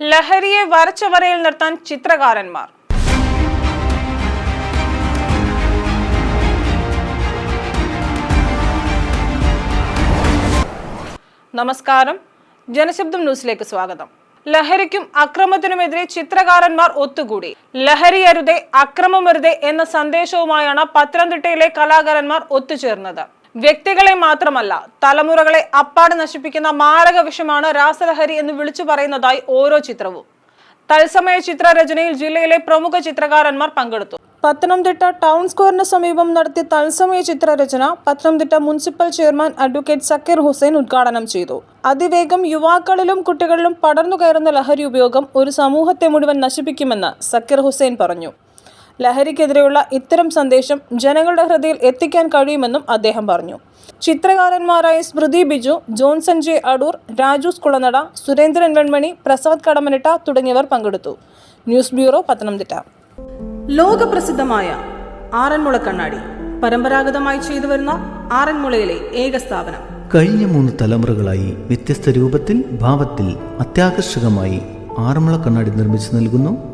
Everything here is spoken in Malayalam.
ലഹരിയെ വരച്ച വരയിൽ നിർത്താൻ ചിത്രകാരന്മാർ. നമസ്കാരം. ജനശബ്ദം ന്യൂസിലേക്ക് സ്വാഗതം. ലഹരിക്കും അക്രമത്തിനുമെതിരെ ചിത്രകാരന്മാർ ഒത്തുകൂടി. ലഹരി അരുതേ അക്രമമരുതേ എന്ന സന്ദേശവുമായാണ് പത്തനംതിട്ടയിലെ കലാകാരന്മാർ ഒത്തുചേർന്നത്. വ്യക്തികളെ മാത്രമല്ല തലമുറകളെ അപ്പാടെ നശിപ്പിക്കുന്ന മാരക വിഷമാണ് രാസലഹരി എന്ന് വിളിച്ചു പറയുന്നതായി ഓരോ ചിത്രവും. തത്സമയ ചിത്രരചനയിൽ ജില്ലയിലെ പ്രമുഖ ചിത്രകാരന്മാർ പങ്കെടുത്തു. പത്തനംതിട്ട ടൗൺ സ്ക്വയറിന് സമീപം നടത്തിയ തത്സമയ ചിത്രരചന Pathanamthitta municipal chairman advocate Sakeer Hussain ഉദ്ഘാടനം ചെയ്തു. അതിവേഗം യുവാക്കളിലും കുട്ടികളിലും പടർന്നു കയറുന്ന ലഹരി ഉപയോഗം ഒരു സമൂഹത്തെ മുഴുവൻ നശിപ്പിക്കുമെന്ന് സക്കീർ ഹുസൈൻ പറഞ്ഞു. ലഹരിക്കെതിരെയുള്ള ഇത്തരം സന്ദേശം ജനങ്ങളുടെ ഹൃദയത്തിൽ എത്തിക്കാൻ കഴിയുമെന്നും അദ്ദേഹം പറഞ്ഞു. ചിത്രകാരന്മാരായ സ്മൃതി ബിജു ജോൺസൺ ജെ അടൂർ രാജു കുളനട സുരേന്ദ്രൻ വെൺമണി പ്രസാദ് കടമനിട്ട തുടങ്ങിയവർ പങ്കെടുത്തു. News bureau Pathanamthitta. ലോകപ്രസിദ്ധമായ ആറന്മുള കണ്ണാടി. പരമ്പരാഗതമായി ചെയ്തു വരുന്ന ആറന്മുളയിലെ ഏക സ്ഥാപനം. കഴിഞ്ഞ മൂന്ന് തലമുറകളായി വ്യത്യസ്ത രൂപത്തിൽ ഭാവത്തിൽ അത്യാകർഷകമായി ആറന്മുള കണ്ണാടി നിർമ്മിച്ചു നൽകുന്നു.